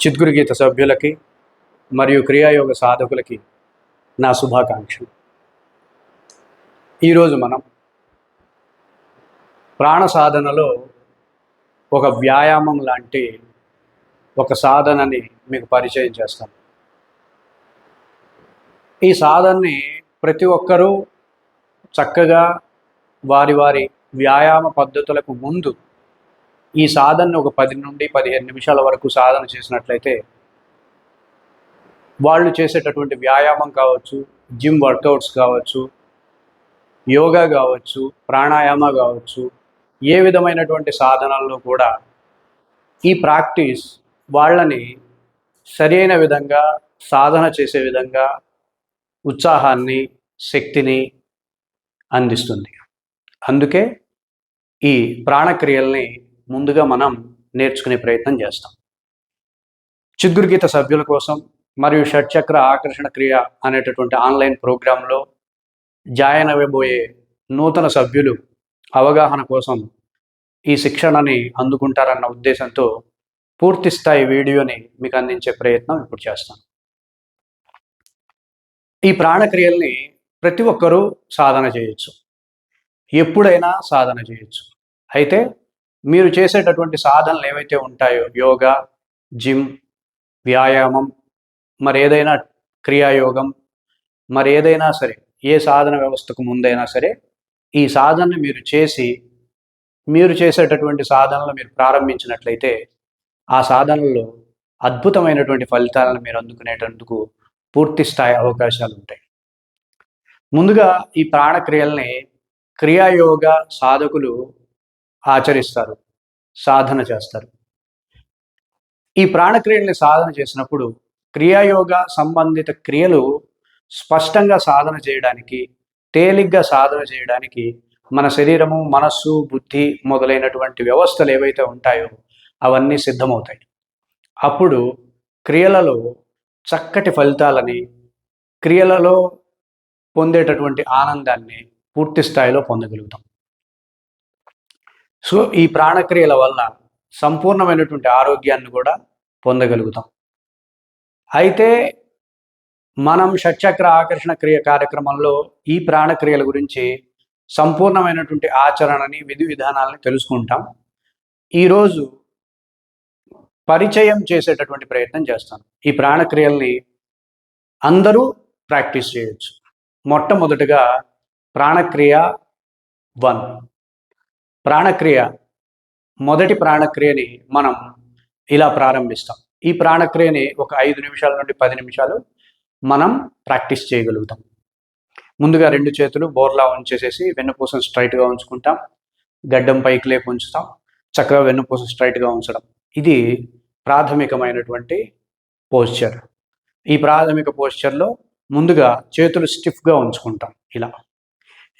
చిద్గురుగీత సభ్యులకి మరియు క్రియాయోగ సాధకులకి నా శుభాకాంక్షలు. ఈరోజు మనం ప్రాణ సాధనలో ఒక వ్యాయామం లాంటి ఒక సాధనని మీకు పరిచయం చేస్తాను ఈ సాధనని ప్రతి ఒక్కరూ చక్కగా వారి వారి వ్యాయామ పద్ధతులకు ముందు ఈ సాధనని ఒక పది నుండి పదిహేను నిమిషాల వరకు సాధన చేసినట్లయితే వాళ్ళు చేసేటటువంటి వ్యాయామం కావచ్చు జిమ్ వర్కౌట్స్ కావచ్చు యోగా కావచ్చు ప్రాణాయామ కావచ్చు ఏ విధమైనటువంటి సాధనల్లో కూడా ఈ ప్రాక్టీస్ వాళ్ళని సరైన విధంగా సాధన చేసే విధంగా ఉత్సాహాన్ని శక్తిని అందిస్తుంది. అందుకే ఈ ప్రాణక్రియల్ని ముందుగా మనం నేర్చుకునే ప్రయత్నం చేస్తాం. చిద్గురుగీత సభ్యుల కోసం మరియు షట్చక్ర ఆకర్షణ క్రియ అనేటటువంటి ఆన్లైన్ ప్రోగ్రాంలో జాయిన్ అవ్వబోయే నూతన సభ్యులు అవగాహన కోసం ఈ శిక్షణని అందుకుంటారన్న ఉద్దేశంతో పూర్తి స్థాయి వీడియోని మీకు అందించే ప్రయత్నం ఇప్పుడు చేస్తాను. ఈ ప్రాణక్రియల్ని ప్రతి ఒక్కరూ సాధన చేయొచ్చు. ఎప్పుడైనా సాధన చేయొచ్చు. అయితే మీరు చేసేటటువంటి సాధనలు ఏవైతే ఉంటాయో యోగా జిమ్ వ్యాయామం మరి ఏదైనా క్రియాయోగం మరి ఏదైనా సరే ఏ సాధన వ్యవస్థకు ముందైనా సరే ఈ సాధనని మీరు చేసి మీరు చేసేటటువంటి సాధనలు మీరు ప్రారంభించినట్లయితే ఆ సాధనలో అద్భుతమైనటువంటి ఫలితాలను మీరు అందుకునేటందుకు పూర్తి స్థాయి అవకాశాలు ఉంటాయి. ముందుగా ఈ ప్రాణక్రియల్ని క్రియాయోగ సాధకులు ఆచరిస్తారు సాధన చేస్తారు. ఈ ప్రాణక్రియల్ని సాధన చేసినప్పుడు క్రియాయోగ సంబంధిత క్రియలు స్పష్టంగా సాధన చేయడానికి తేలిగ్గా సాధన చేయడానికి మన శరీరము మనస్సు బుద్ధి మొదలైనటువంటి వ్యవస్థలు ఏవైతే ఉంటాయో అవన్నీ సిద్ధమవుతాయి. అప్పుడు క్రియలలో చక్కటి ఫలితాలని క్రియలలో పొందేటటువంటి ఆనందాన్ని పూర్తి స్థాయిలో పొందగలుగుతాం. సో ఈ ప్రాణక్రియల వల్ల సంపూర్ణమైనటువంటి ఆరోగ్యాన్ని కూడా పొందగలుగుతాం. అయితే మనం షట్చక్ర ఆకర్షణ క్రియ కార్యక్రమంలో ఈ ప్రాణక్రియల గురించి సంపూర్ణమైనటువంటి ఆచరణని విధి విధానాలని తెలుసుకుంటాం. ఈరోజు పరిచయం చేసేటటువంటి ప్రయత్నం చేస్తాను. ఈ ప్రాణక్రియల్ని అందరూ ప్రాక్టీస్ చేయొచ్చు. మొట్టమొదటిగా ప్రాణక్రియ వన్. ప్రాణక్రియ మొదటి ప్రాణక్రియని మనం ఇలా ప్రారంభిస్తాం. ఈ ప్రాణక్రియని ఒక ఐదు నిమిషాల నుండి పది నిమిషాలు మనం ప్రాక్టీస్ చేయగలుగుతాం. ముందుగా రెండు చేతులు బోర్లా ఉంచేసేసి వెన్నుపూసను స్ట్రైట్గా ఉంచుకుంటాం. గడ్డం పైకి లేపు ఉంచుతాం. చక్కగా వెన్నుపూస స్ట్రైట్గా ఉంచడం. ఇది ప్రాథమికమైనటువంటి పోస్చర్. ఈ ప్రాథమిక పోస్చర్లో ముందుగా చేతులు స్టిఫ్గా ఉంచుకుంటాం. ఇలా.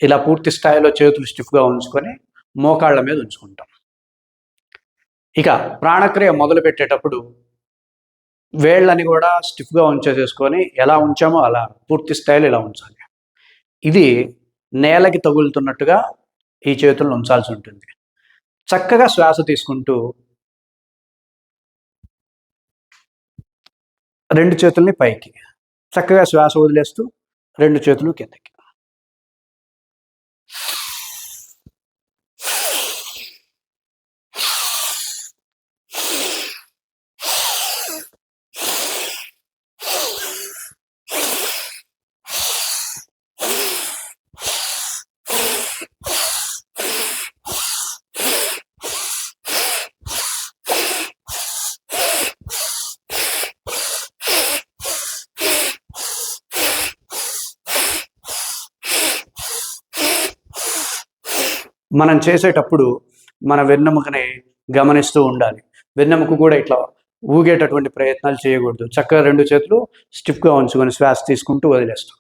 ఇలా పూర్తి స్థాయిలో చేతులు స్టిఫ్గా ఉంచుకొని మోకాళ్ళ మీద ఉంచుకుంటాం. ఇక ప్రాణక్రియ మొదలు పెట్టేటప్పుడు వేళ్ళని కూడా స్టిఫ్గా ఉంచేసేసుకొని ఎలా ఉంచామో అలా పూర్తి స్థాయిలో ఇలా ఉంచాలి. ఇది నేలకి తగులుతున్నట్టుగా ఈ చేతులను ఉంచాల్సి ఉంటుంది. చక్కగా శ్వాస తీసుకుంటూ రెండు చేతుల్ని పైకి చక్కగా శ్వాస వదిలేస్తూ రెండు చేతులు కిందకి. మనం చేసేటప్పుడు మన వెన్నెముకని గమనిస్తూ ఉండాలి. వెన్నెముక కూడా ఇట్లా ఊగేటటువంటి ప్రయత్నాలు చేయకూడదు. చక్కగా రెండు చేతులు స్టిఫ్గా ఉంచుకొని శ్వాస తీసుకుంటూ వదిలేస్తాం.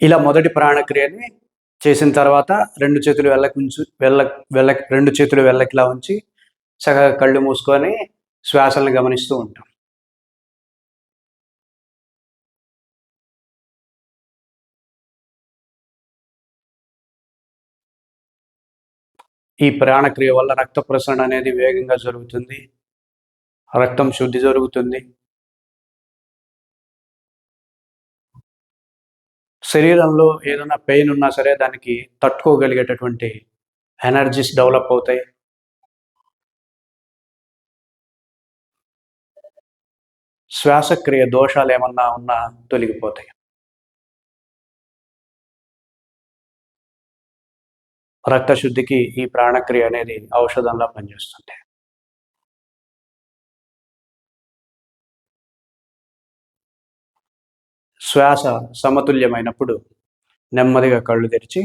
ఇలా మొదటి ప్రాణక్రియని చేసిన తర్వాత రెండు చేతులు వెళ్ళకుంచు వెళ్ళ వెళ్ళ రెండు చేతులు వెళ్ళకిలా ఉంచి చక్కగా కళ్ళు మూసుకొని శ్వాసలను గమనిస్తూ ఉంటాం. ఈ ప్రాణక్రియ వల్ల రక్త ప్రసరణ అనేది వేగంగా జరుగుతుంది. రక్తం శుద్ధి జరుగుతుంది. శరీరంలో ఏదైనా పెయిన్ ఉన్నా సరే దానికి తట్టుకోగలిగేటటువంటి ఎనర్జీస్ డెవలప్ అవుతాయి. శ్వాసక్రియ దోషాలు ఏమన్నా ఉన్నా తొలగిపోతాయి. రక్తశుద్ధికి ఈ ప్రాణక్రియ అనేది ఔషధంలా పనిచేస్తుంది శ్వాస సమతుల్యమైనప్పుడు నెమ్మదిగా కళ్ళు తెరిచి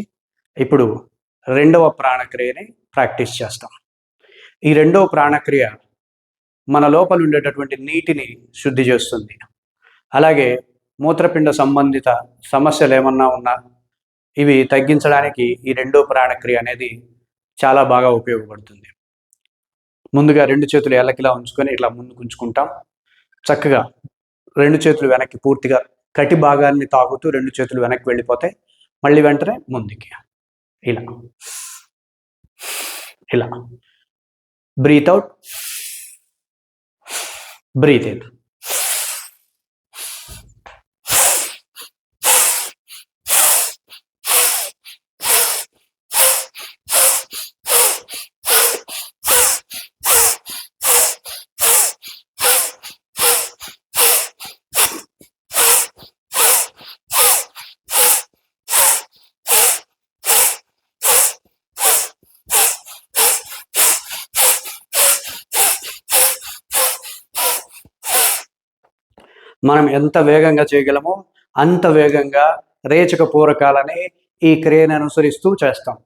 ఇప్పుడు రెండవ ప్రాణక్రియని ప్రాక్టీస్ చేస్తాం. ఈ రెండవ ప్రాణక్రియ మన లోపల ఉండేటటువంటి నీటిని శుద్ధి చేస్తుంది. అలాగే మూత్రపిండ సంబంధిత సమస్యలు ఏమన్నా ఉన్నా ఇవి తగ్గించడానికి ఈ రెండో ప్రాణక్రియ అనేది చాలా బాగా ఉపయోగపడుతుంది. ముందుగా రెండు చేతులు ఎల్లకిలా ఉంచుకొని ఇట్లా ముందుకు ఉంచుకుంటాం. చక్కగా రెండు చేతులు వెనక్కి పూర్తిగా కటి భాగాన్ని తాగుతూ రెండు చేతులు వెనక్కి వెళ్ళిపోతాయి మళ్ళీ వెంటనే ముందుకి. ఇలా. ఇలా. బ్రీత్ అవుట్ బ్రీత్ ఇన్ మనం ఎంత వేగంగా చేయగలమో అంత వేగంగా రేచక పూరకాలని ఈ క్రియను అనుసరిస్తూ చేస్తాం.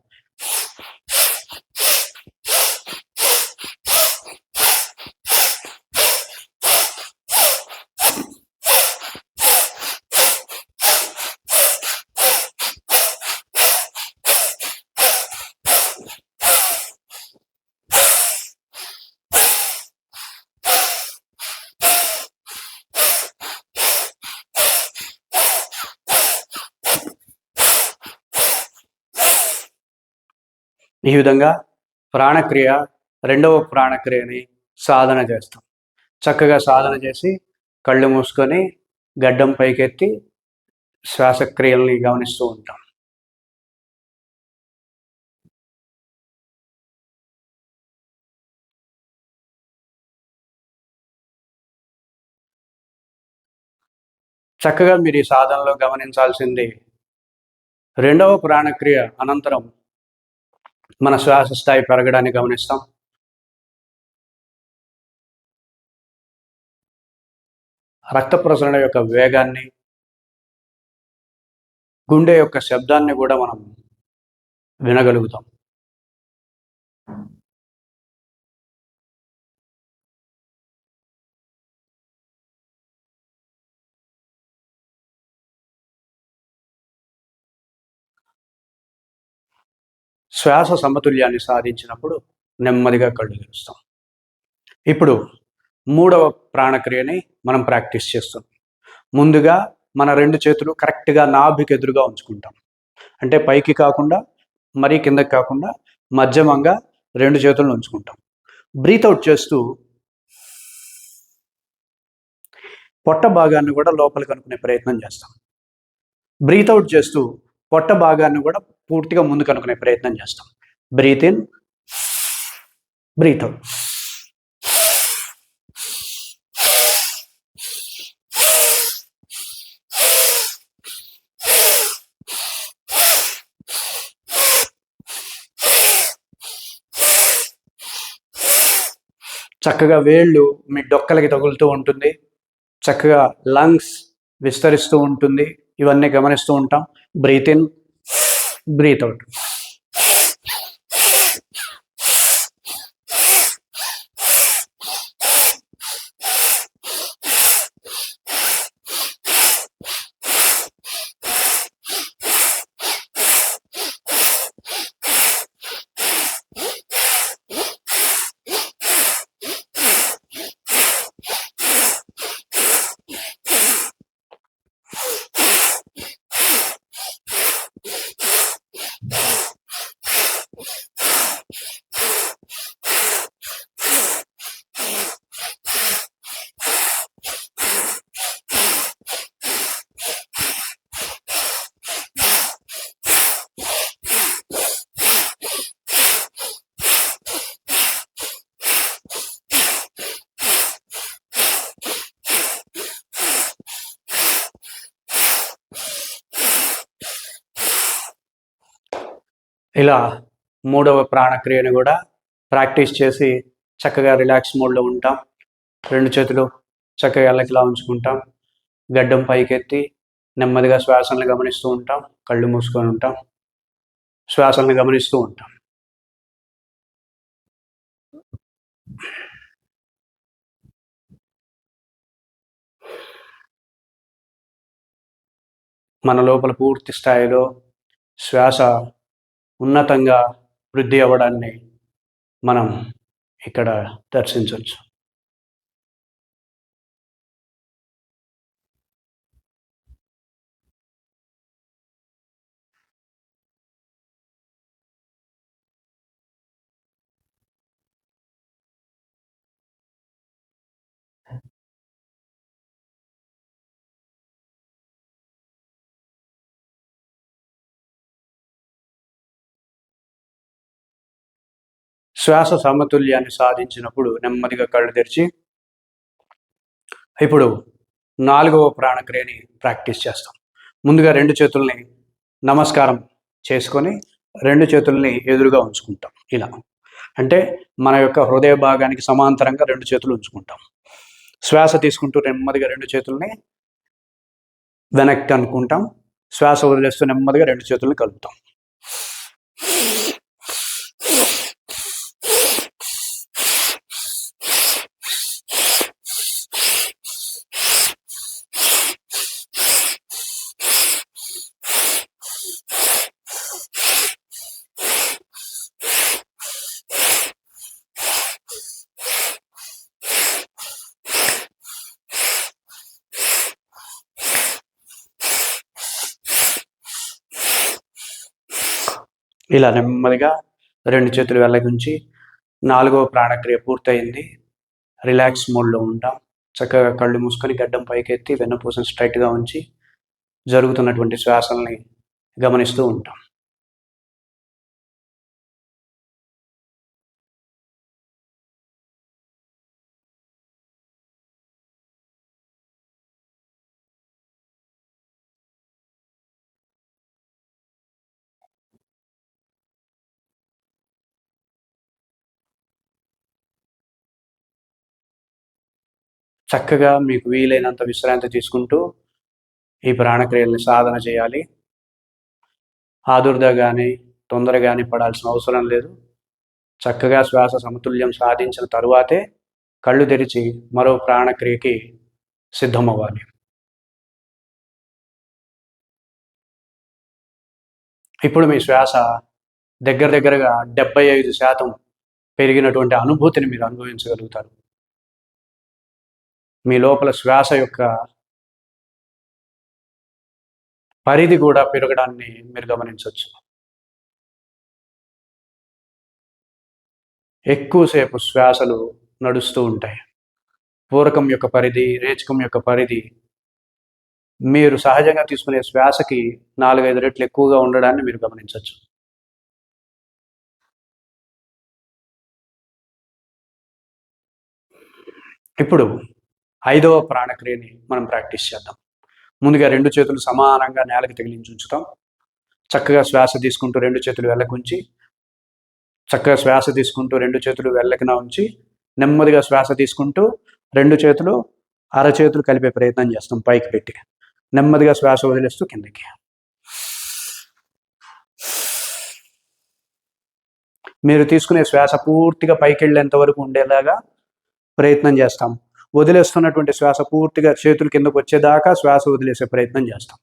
ఈ విధంగా ప్రాణక్రియ రెండవ ప్రాణక్రియని సాధన చేస్తాం. చక్కగా సాధన చేసి కళ్ళు మూసుకొని గడ్డం పైకెత్తి శ్వాసక్రియల్ని గమనిస్తూ ఉంటాం. చక్కగా మీరు ఈ సాధనలో గమనించాల్సింది రెండవ ప్రాణక్రియ అనంతరం మన శ్వాస స్థాయి పెరగడాన్ని గమనిస్తాం. రక్త ప్రసరణ యొక్క వేగాన్ని గుండె యొక్క శబ్దాన్ని కూడా మనం వినగలుగుతాం. శ్వాస సమతుల్యాన్ని సాధించినప్పుడు నెమ్మదిగా కళ్ళు తెరుస్తాం. ఇప్పుడు మూడవ ప్రాణక్రియని మనం ప్రాక్టీస్ చేస్తాం. ముందుగా మన రెండు చేతులు కరెక్ట్గా నాభికి ఎదురుగా ఉంచుకుంటాం. అంటే పైకి కాకుండా మరీ కిందకి కాకుండా మధ్యమంగా రెండు చేతులను ఉంచుకుంటాం. బ్రీత్ అవుట్ చేస్తూ పొట్ట భాగాన్ని కూడా లోపలికి అనుకునే ప్రయత్నం చేస్తాం. బ్రీత్ అవుట్ చేస్తూ పొట్ట భాగాన్ని కూడా పూర్తిగా ముందుకు అనుకునే ప్రయత్నం చేస్తాం. Breathe in. Breathe out. చక్కగా వేళ్ళు మీ డొక్కలకి తగులుతూ ఉంటుంది. చక్కగా లంగ్స్ విస్తరిస్తూ ఉంటుంది. ఇవన్నీ గమనిస్తూ ఉంటాం. Breath in. బ్రీత్ అవుట్ ఇలా మూడవ ప్రాణక్రియను కూడా ప్రాక్టీస్ చేసి చక్కగా రిలాక్స్ మోడ్లో ఉంటాం. రెండు చేతులు చక్కగా ఎల్లకిలా ఉంచుకుంటాం గడ్డం పైకెత్తి నెమ్మదిగా శ్వాసలను గమనిస్తూ ఉంటాం. కళ్ళు మూసుకొని ఉంటాం. శ్వాసలను గమనిస్తూ ఉంటాం. మన లోపల పూర్తి స్థాయిలో శ్వాస ఉన్నతంగా వృద్ధి అవ్వడాన్ని మనం ఇక్కడ దర్శించవచ్చు. శ్వాస సమతుల్యాన్ని సాధించినప్పుడు నెమ్మదిగా కళ్ళు తెరిచి ఇప్పుడు నాలుగవ ప్రాణక్రియని ప్రాక్టీస్ చేస్తాం. ముందుగా రెండు చేతుల్ని నమస్కారం చేసుకొని రెండు చేతుల్ని ఎదురుగా ఉంచుకుంటాం. ఇలా. అంటే మన యొక్క హృదయ భాగానికి సమాంతరంగా రెండు చేతులు ఉంచుకుంటాం. శ్వాస తీసుకుంటూ నెమ్మదిగా రెండు చేతుల్ని వెనక్కి అనుకుంటాం. శ్వాస వదిలేస్తూ నెమ్మదిగా రెండు చేతుల్ని కలుపుతాం. ఇలా నెమ్మదిగా రెండు చేతులు వెళ్ళగుంచి నాలుగవ ప్రాణక్రియ పూర్తయింది. రిలాక్స్ మోడ్లో ఉంటాం. చక్కగా కళ్ళు మూసుకొని గడ్డం పైకెత్తి వెన్నపూసను స్ట్రైట్గా ఉంచి జరుగుతున్నటువంటి శ్వాసల్ని గమనిస్తూ ఉంటాం. చక్కగా మీకు వీలైనంత విశ్రాంతి తీసుకుంటూ ఈ ప్రాణక్రియల్ని సాధన చేయాలి. ఆదుర్ద కానీ తొందర కానీ పడాల్సిన అవసరం లేదు. చక్కగా శ్వాస సమతుల్యం సాధించిన తరువాతే కళ్ళు తెరిచి మరో ప్రాణక్రియకి సిద్ధమవ్వాలి. ఇప్పుడు మీ శ్వాస దగ్గర దగ్గరగా డెబ్బై ఐదు శాతం పెరిగినటువంటి అనుభూతిని మీరు అనుభవించగలుగుతారు. మీ లోపల శ్వాస యొక్క పరిధి కూడా పెరగడాన్ని మీరు గమనించవచ్చు. ఎక్కువసేపు శ్వాసలు నడుస్తూ ఉంటాయి. పూరకం యొక్క పరిధి రేచకం యొక్క పరిధి మీరు సహజంగా తీసుకునే శ్వాసకి నాలుగైదు రెట్లు ఎక్కువగా ఉండడాన్ని మీరు గమనించవచ్చు. ఇప్పుడు ఐదవ ప్రాణక్రియని మనం ప్రాక్టీస్ చేద్దాం. ముందుగా రెండు చేతులు సమానంగా నేలకు తగిలించి ఉంచుతాం. చక్కగా శ్వాస తీసుకుంటూ రెండు చేతులు వెళ్ళకుంచి చక్కగా శ్వాస తీసుకుంటూ రెండు చేతులు వెళ్ళకిన ఉంచి నెమ్మదిగా శ్వాస తీసుకుంటూ రెండు చేతులు అరచేతులు కలిపే ప్రయత్నం చేస్తాం పైకి పెట్టి. నెమ్మదిగా శ్వాస వదిలేస్తూ కిందకి. మీరు తీసుకునే శ్వాస పూర్తిగా పైకి వెళ్ళేంత వరకు ఉండేలాగా ప్రయత్నం చేస్తాం. వదిలేస్తున్నటువంటి శ్వాస పూర్తిగా చేతులు కిందకు వచ్చేదాకా శ్వాస వదిలేసే ప్రయత్నం చేస్తాం.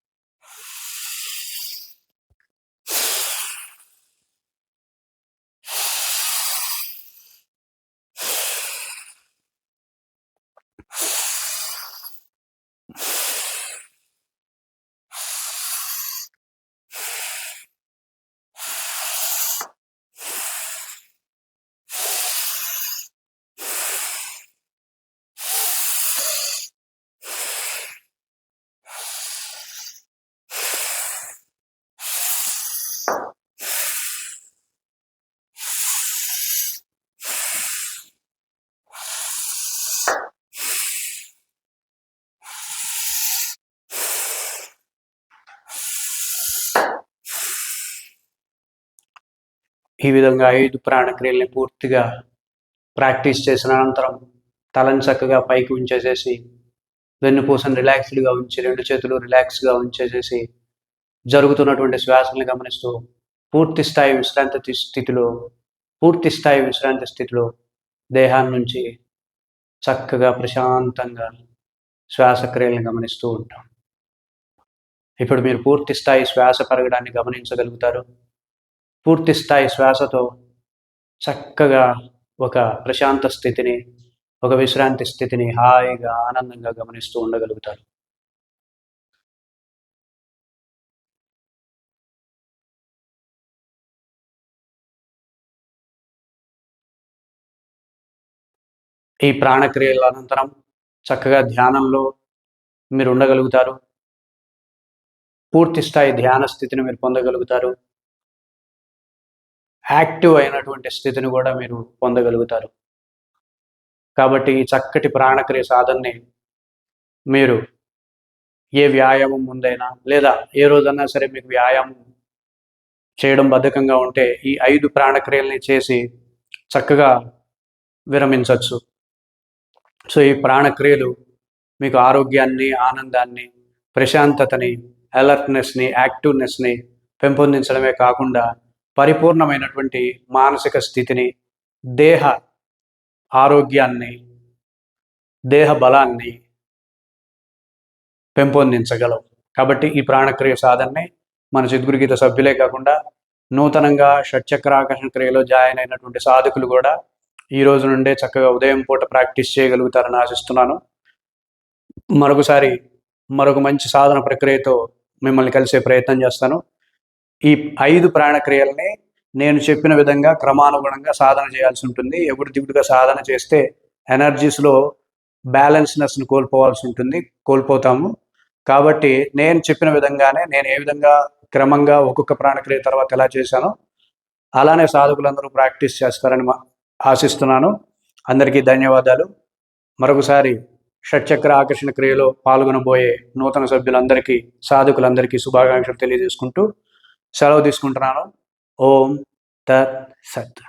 ఈ విధంగా ఐదు ప్రాణక్రియల్ని పూర్తిగా ప్రాక్టీస్ చేసిన అనంతరం తలని చక్కగా పైకి ఉంచేసేసి వెన్నుపూసను రిలాక్స్డ్గా ఉంచి రెండు చేతులు రిలాక్స్గా ఉంచేసేసి జరుగుతున్నటువంటి శ్వాసల్ని గమనిస్తూ పూర్తి స్థాయి విశ్రాంతి స్థితిలో పూర్తి స్థాయి విశ్రాంతి స్థితిలో దేహాన్ని నుంచి చక్కగా ప్రశాంతంగా శ్వాసక్రియలను గమనిస్తూ ఉంటాం. ఇప్పుడు మీరు పూర్తి స్థాయి శ్వాస పెరగడాన్ని గమనించగలుగుతారు. పూర్తి స్థాయి శ్వాసతో చక్కగా ఒక ప్రశాంత స్థితిని ఒక విశ్రాంతి స్థితిని హాయిగా ఆనందంగా గమనిస్తూ ఉండగలుగుతారు. ఈ ప్రాణక్రియల అనంతరం చక్కగా ధ్యానంలో మీరు ఉండగలుగుతారు. పూర్తి స్థాయి ధ్యాన స్థితిని మీరు పొందగలుగుతారు. యాక్టివ్ అయినటువంటి స్థితిని కూడా మీరు పొందగలుగుతారు. కాబట్టి ఈ చక్కటి ప్రాణక్రియ సాధనని మీరు ఏ వ్యాయామం ముందైనా లేదా ఏ రోజన్నా సరే మీకు వ్యాయామం చేయడం బద్ధకంగా ఉంటే ఈ ఐదు ప్రాణక్రియల్ని చేసి చక్కగా విరమించవచ్చు. సో ఈ ప్రాణక్రియలు మీకు ఆరోగ్యాన్ని ఆనందాన్ని ప్రశాంతతని అలర్ట్నెస్ని యాక్టివ్నెస్ని పెంపొందించడమే కాకుండా పరిపూర్ణమైనటువంటి మానసిక స్థితిని దేహ ఆరోగ్యాన్ని దేహ బలాన్ని పెంపొందించగలవు. కాబట్టి ఈ ప్రాణక్రియ సాధనని మన చిద్గురుగీత సభ్యులే కాకుండా నూతనంగా షట్చక్రాకర్షణ క్రియలో జాయిన్ అయినటువంటి సాధకులు కూడా ఈ రోజు నుండే చక్కగా ఉదయం పూట ప్రాక్టీస్ చేయగలుగుతారని ఆశిస్తున్నాను. మరొకసారి మరొక మంచి సాధన ప్రక్రియతో మిమ్మల్ని కలిసే ప్రయత్నం చేస్తాను. ఈ ఐదు ప్రాణక్రియల్ని నేను చెప్పిన విధంగా క్రమానుగుణంగా సాధన చేయాల్సి ఉంటుంది. ఎగుడు దిగుడుగా సాధన చేస్తే ఎనర్జీస్లో బ్యాలెన్స్నెస్ని కోల్పోవాల్సి ఉంటుంది. కోల్పోతాము. కాబట్టి నేను చెప్పిన విధంగానే నేను ఏ విధంగా క్రమంగా ఒక్కొక్క ప్రాణక్రియ తర్వాత ఎలా చేశానో అలానే సాధకులందరూ ప్రాక్టీస్ చేస్తారని ఆశిస్తున్నాను. అందరికీ ధన్యవాదాలు. మరొకసారి షట్చక్ర ఆకర్షణ క్రియలో పాల్గొనబోయే నూతన సభ్యులందరికీ సాధకులందరికీ శుభాకాంక్షలు తెలియజేసుకుంటూ సెలవు తీసుకుంటున్నాను. ఓం తత్ సత్.